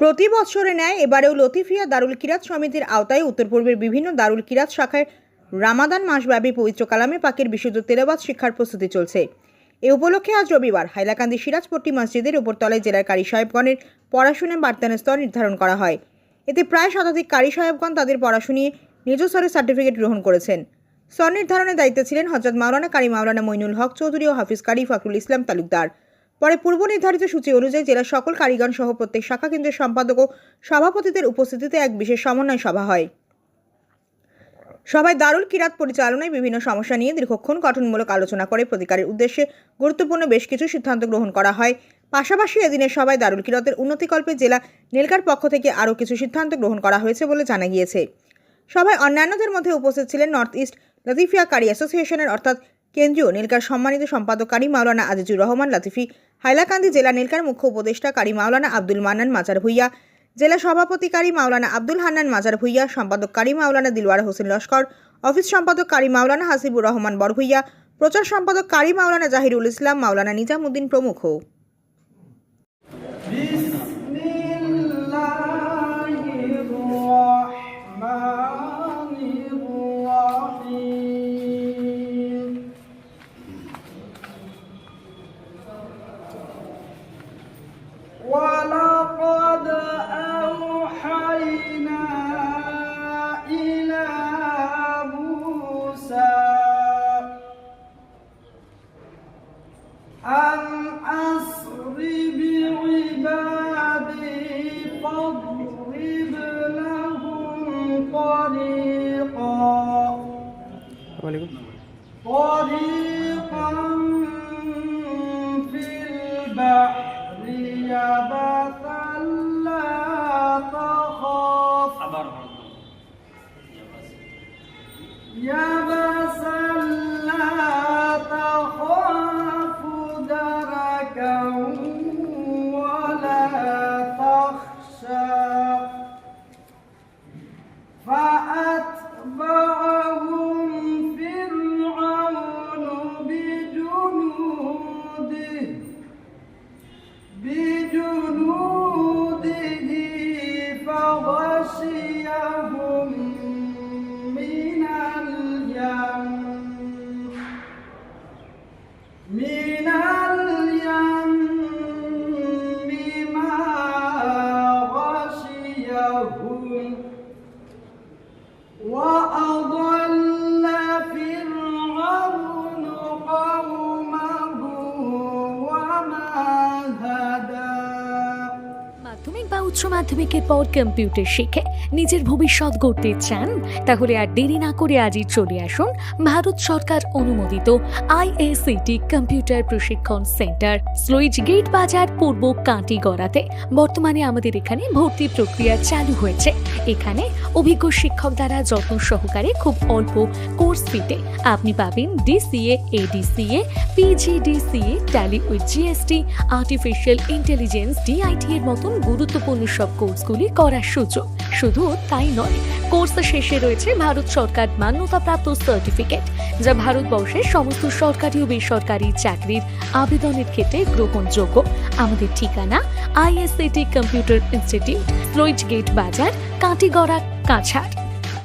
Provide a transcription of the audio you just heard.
প্রতি বছরে ন্যায় এবারেও লতিফিয়া দারুল কিরাত সমিতির আওতায় উত্তর পূর্বের বিভিন্ন দারুল কিরাত শাখায় রামাদান মাসব্যাপী পবিত্র কালামে পাকের বিশুদ্ধ তেলাবাদ শিক্ষার প্রস্তুতি চলছে। এ উপলক্ষে আজ রবিবার হাইলাকান্দি সিরাজপট্টি মসজিদের উপরতলায় জেলার কারি সাহেবগণের পড়াশুনে বার্তানের স্তর নির্ধারণ করা হয়। এতে প্রায় শতাধিক কারি সাহেবগণ তাদের পড়াশুনিয়ে নিজ স্তরে সার্টিফিকেট গ্রহণ করেছেন। স্তর নির্ধারণের দায়িত্বে ছিলেন হজরত মাওলানা কারি মাওলানা মইনুল হক চৌধুরী ও হাফিজ কারি ফখরুল ইসলাম তালুকদার। পরে পূর্ব নির্ধারিত সূচি অনুযায়ী জেলার সকল কারিগণ সহ প্রত্যেক শাখা কেন্দ্রের সম্পাদক ও সভাপতিদের উপস্থিতিতে এক বিশেষ সমন্বয় সভা হয়। সভায় দারুল কিরাত পরিচালনায় বিভিন্ন সমস্যা নিয়ে দীর্ঘক্ষণ গঠনমূলক আলোচনা করে প্রতিকারের উদ্দেশ্যে গুরুত্বপূর্ণ বেশ কিছু সিদ্ধান্ত গ্রহণ করা হয়। পাশাপাশি এদিনের সভায় দারুল কিরাতের উন্নতিকল্পে জেলা নীলকার পক্ষ থেকে আরও কিছু সিদ্ধান্ত গ্রহণ করা হয়েছে বলে জানা গিয়েছে। সভায় অন্যান্যদের মধ্যে উপস্থিত ছিলেন নর্থ ইস্ট লতিফিয়া কারি অ্যাসোসিয়েশনের অর্থাৎ কেন্দ্রীয় নীলকার সম্মানিত সম্পাদক কারি মাওলানা আজিজুর রহমান, লাতিফি হাইলাকান্দি জেলা নীলকার মুখ্য উপদেষ্টা কারি মাওলানা আব্দুল মান্নান মাজার ভুইয়া, জেলা সভাপতি কারি মাওলানা আব্দুল হান্নান মাজার ভুইয়া সম্পাদক কারি মাওলানা দিলওয়ার হোসেন লস্কর, অফিস সম্পাদক কারি মাওলানা হাসিবুর রহমান বরভুইয়া, প্রচার সম্পাদক কারি মাওলানা জাহিরুল ইসলাম, মাওলানা নিজামুদ্দিন প্রমুখ। أن أسر بعبادي فاضرب لهم طريقا. طريقا في البحر يبسا لا تخاف. يبسا me. মাধ্যমিক বা উচ্চ মাধ্যমিকের পর কম্পিউটার শিখে নিজের ভবিষ্যৎ গড়তে চান, তাহলে আর দেরি না করে আজই চলে আসুন ভারত সরকার অনুমোদিত আইএসিটি কম্পিউটার প্রশিক্ষণ সেন্টার স্লুইজ গেট বাজার পূর্ব কাঁটিগড়াতে। বর্তমানে আমাদের এখানে ভর্তি প্রক্রিয়া চালু হয়েছে। এখানে অভিজ্ঞ শিক্ষক দ্বারা যত্ন সহকারে খুব অল্প কোর্স ফিতে আপনি পাবেন DCA, ADCA, PGDCA, Tally with GST, artificial intelligence, DIT এর মতন গুরুত্বপূর্ণ সব কোর্সগুলি করার সুযোগ। শুধু তাই নয় কোর্স শেষে রয়েছে ভারত সরকার মান্যতাপ্রাপ্ত সার্টিফিকেট যা ভারতবর্ষের সমস্ত সরকারি ও বেসরকারি চাকরির আবেদনের ক্ষেত্রে গ্রহণযোগ্য। আমাদের ঠিকানা ISCT computer institute sluice gate Bazar Katigora, Cachar.